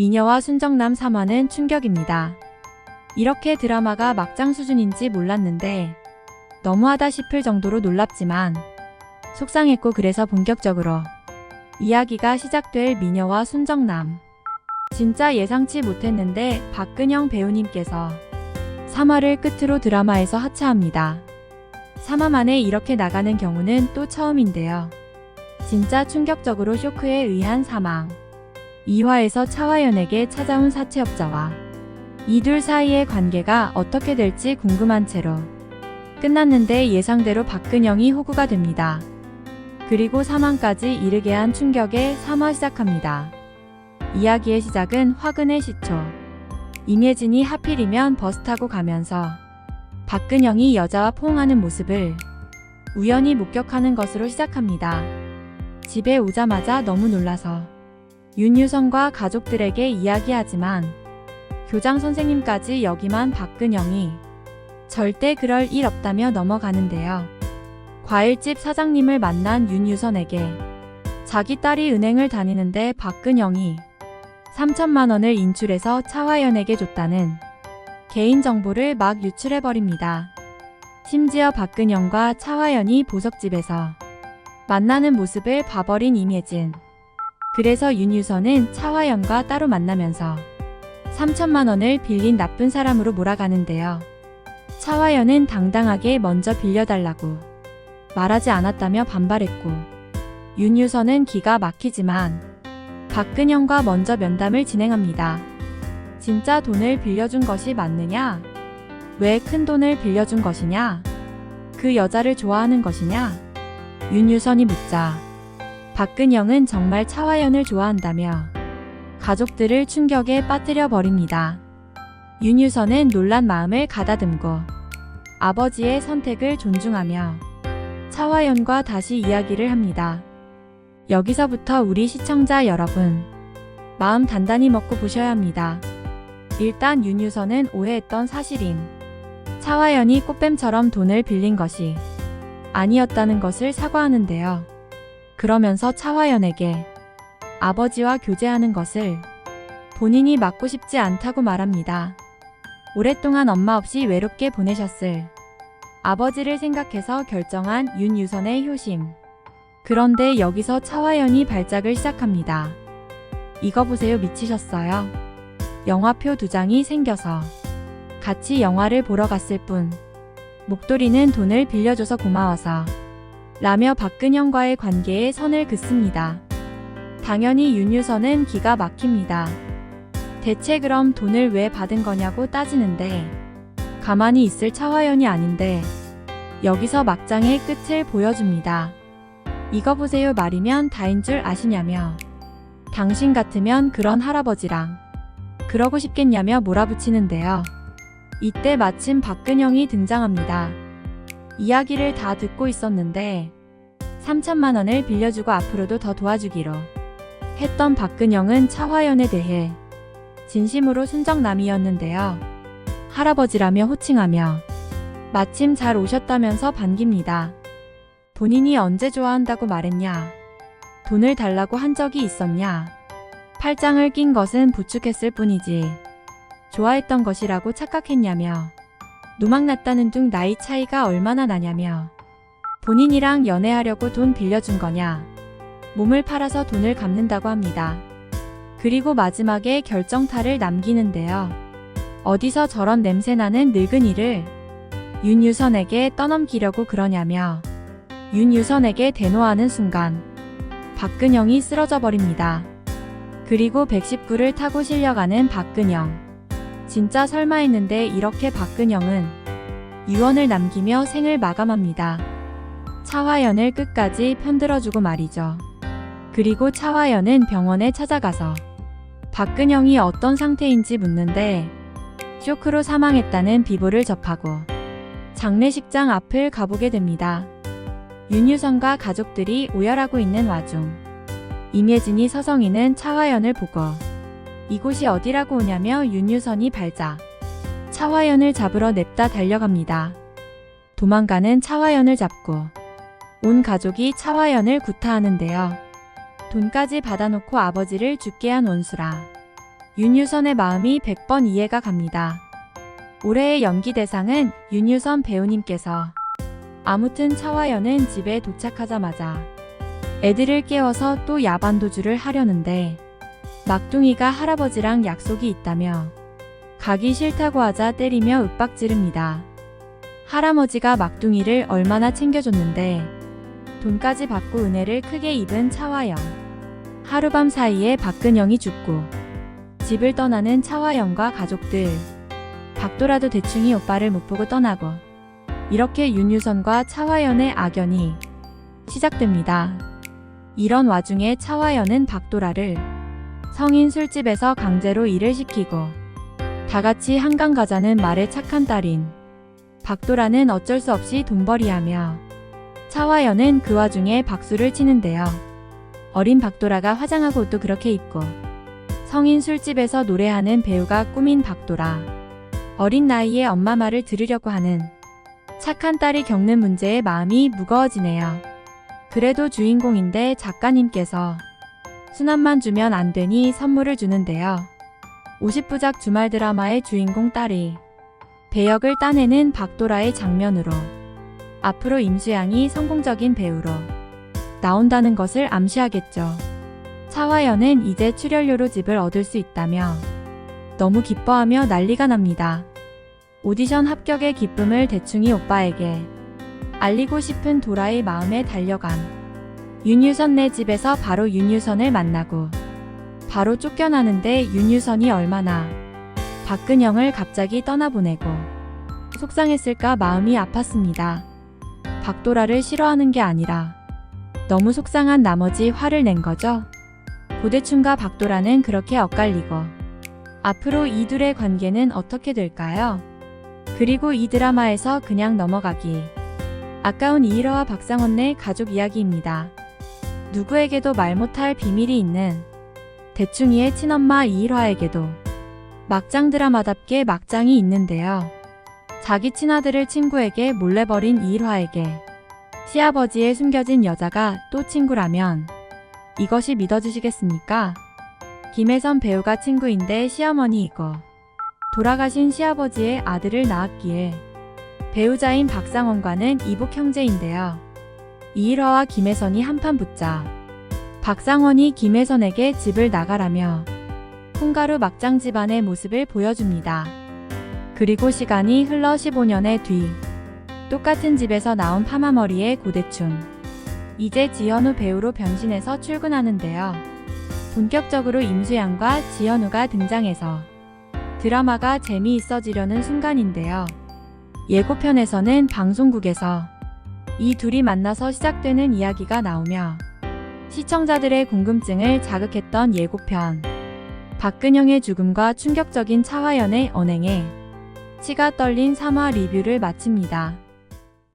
미녀와 순정남 3화는 충격입니다. 이렇게 드라마가 막장 수준인지 몰랐는데 너무하다 싶을 정도로 놀랍지만 속상했고 그래서 본격적으로 이야기가 시작될 미녀와 순정남. 진짜 예상치 못했는데 박근영 배우님께서 3화를 끝으로 드라마에서 하차합니다. 3화 만에 이렇게 나가는 경우는 또 처음인데요. 진짜 충격적으로 쇼크에 의한 사망. 2화에서 차화연에게 찾아온 사채업자와 이둘 사이의 관계가 어떻게 될지 궁금한 채로 끝났는데 예상대로 박근영이 호구가 됩니다. 그리고 사망까지 이르게 한 충격에 3화 시작합니다. 이야기의 시작은 화근의 시초. 임예진이 하필이면 버스 타고 가면서 박근영이 여자와 포옹하는 모습을 우연히 목격하는 것으로 시작합니다. 집에 오자마자 너무 놀라서 윤유성과 가족들에게 이야기하지만 교장 선생님까지 여기만 박근영이 절대 그럴 일 없다며 넘어가는데요. 과일집 사장님을 만난 윤유선에게 자기 딸이 은행을 다니는데 박근영이 3천만 원을 인출해서 차화연에게 줬다는 개인정보를 막 유출해버립니다. 심지어 박근영과 차화연이 보석집에서 만나는 모습을 봐버린 임예진. 그래서 윤유선은 차화연과 따로 만나면서 3천만 원을 빌린 나쁜 사람으로 몰아가는데요. 차화연은 당당하게 먼저 빌려달라고 말하지 않았다며 반발했고 윤유선은 기가 막히지만 박근영과 먼저 면담을 진행합니다. 진짜 돈을 빌려준 것이 맞느냐? 왜 큰 돈을 빌려준 것이냐? 그 여자를 좋아하는 것이냐? 윤유선이 묻자 박근영은 정말 차화연을 좋아한다며 가족들을 충격에 빠뜨려 버립니다. 윤유선은 놀란 마음을 가다듬고 아버지의 선택을 존중하며 차화연과 다시 이야기를 합니다. 여기서부터 우리 시청자 여러분 마음 단단히 먹고 보셔야 합니다. 일단 윤유선은 오해했던 사실인 차화연이 꽃뱀처럼 돈을 빌린 것이 아니었다는 것을 사과하는데요. 그러면서 차화연에게 아버지와 교제하는 것을 본인이 맡고 싶지 않다고 말합니다. 오랫동안 엄마 없이 외롭게 보내셨을 아버지를 생각해서 결정한 윤유선의 효심. 그런데 여기서 차화연이 발작을 시작합니다. 이거 보세요 미치셨어요. 영화표 두 장이 생겨서 같이 영화를 보러 갔을 뿐 목도리는 돈을 빌려줘서 고마워서 라며 박근영과의 관계에 선을 긋습니다. 당연히 윤유선은 기가 막힙니다. 대체 그럼 돈을 왜 받은 거냐고 따지는데 가만히 있을 차화연이 아닌데 여기서 막장의 끝을 보여줍니다. 이거 보세요 말이면 다인 줄 아시냐며 당신 같으면 그런 할아버지랑 그러고 싶겠냐며 몰아붙이는데요. 이때 마침 박근영이 등장합니다. 이야기를 다 듣고 있었는데 3천만 원을 빌려주고 앞으로도 더 도와주기로 했던 박근영은 차화연에 대해 진심으로 순정남이었는데요. 할아버지라며 호칭하며 마침 잘 오셨다면서 반깁니다. 본인이 언제 좋아한다고 말했냐? 돈을 달라고 한 적이 있었냐? 팔짱을 낀 것은 부축했을 뿐이지. 좋아했던 것이라고 착각했냐며. 누막났다는 둥 나이 차이가 얼마나 나냐며. 본인이랑 연애하려고 돈 빌려준 거냐. 몸을 팔아서 돈을 갚는다고 합니다. 그리고 마지막에 결정타를 남기는데요. 어디서 저런 냄새나는 늙은이를 윤유선에게 떠넘기려고 그러냐며 윤유선에게 대노하는 순간 박근영이 쓰러져 버립니다. 그리고 119를 타고 실려가는 박근영. 진짜 설마 했는데 이렇게 박근영은 유언을 남기며 생을 마감합니다. 차화연을 끝까지 편들어주고 말이죠. 그리고 차화연은 병원에 찾아가서 박근영이 어떤 상태인지 묻는데 쇼크로 사망했다는 비보를 접하고 장례식장 앞을 가보게 됩니다. 윤유선과 가족들이 오열하고 있는 와중 임예진이 서성이는 차화연을 보고 이곳이 어디라고 오냐며 윤유선이 발자 차화연을 잡으러 냅다 달려갑니다. 도망가는 차화연을 잡고 온 가족이 차화연을 구타하는데요. 돈까지 받아놓고 아버지를 죽게 한 원수라 윤유선의 마음이 100번 이해가 갑니다. 올해의 연기 대상은 윤유선 배우님께서 아무튼 차화연은 집에 도착하자마자 애들을 깨워서 또 야반도주를 하려는데 막둥이가 할아버지랑 약속이 있다며 가기 싫다고 하자 때리며 윽박지릅니다. 할아버지가 막둥이를 얼마나 챙겨줬는데 돈까지 받고 은혜를 크게 입은 차화연. 하루밤 사이에 박근영이 죽고 집을 떠나는 차화연과 가족들. 박도라도 대충이 오빠를 못 보고 떠나고 이렇게 윤유선과 차화연의 악연이 시작됩니다. 이런 와중에 차화연은 박도라를 성인 술집에서 강제로 일을 시키고 다 같이 한강 가자는 말에 착한 딸인 박도라는 어쩔 수 없이 돈벌이하며 차화연은 그 와중에 박수를 치는데요. 어린 박도라가 화장하고 옷도 그렇게 입고 성인 술집에서 노래하는 배우가 꾸민 박도라. 어린 나이에 엄마 말을 들으려고 하는 착한 딸이 겪는 문제에 마음이 무거워지네요. 그래도 주인공인데 작가님께서 수납만 주면 안 되니 선물을 주는데요. 50부작 주말 드라마의 주인공 딸이 배역을 따내는 박도라의 장면으로 앞으로 임수양이 성공적인 배우로 나온다는 것을 암시하겠죠. 차화연은 이제 출연료로 집을 얻을 수 있다며 너무 기뻐하며 난리가 납니다. 오디션 합격의 기쁨을 대충이 오빠에게 알리고 싶은 도라의 마음에 달려간 윤유선 네 집에서 바로 윤유선을 만나고 바로 쫓겨나는데 윤유선이 얼마나 박근영을 갑자기 떠나보내고 속상했을까 마음이 아팠습니다. 박도라를 싫어하는 게 아니라 너무 속상한 나머지 화를 낸 거죠. 고대춘과 박도라는 그렇게 엇갈리고 앞으로 이 둘의 관계는 어떻게 될까요? 그리고 이 드라마에서 그냥 넘어가기. 아까운 이일화와 박상원네 가족 이야기입니다. 누구에게도 말 못할 비밀이 있는 대충이의 친엄마 이일화에게도 막장 드라마답게 막장이 있는데요. 자기 친아들을 친구에게 몰래 버린 이일화에게 시아버지의 숨겨진 여자가 또 친구라면 이것이 믿어주시겠습니까? 김혜선 배우가 친구인데 시어머니이고 돌아가신 시아버지의 아들을 낳았기에 배우자인 박상원과는 이복 형제인데요. 이일화와 김혜선이 한판 붙자 박상원이 김혜선에게 집을 나가라며 콩가루 막장 집안의 모습을 보여줍니다. 그리고 시간이 흘러 15년의 뒤 똑같은 집에서 나온 파마머리의 고대춘 이제 지현우 배우로 변신해서 출근하는데요. 본격적으로 임수양과 지현우가 등장해서 드라마가 재미있어지려는 순간인데요. 예고편에서는 방송국에서 이 둘이 만나서 시작되는 이야기가 나오며 시청자들의 궁금증을 자극했던 예고편. 박근영의 죽음과 충격적인 차화연의 언행에 치가 떨린 3화 리뷰를 마칩니다.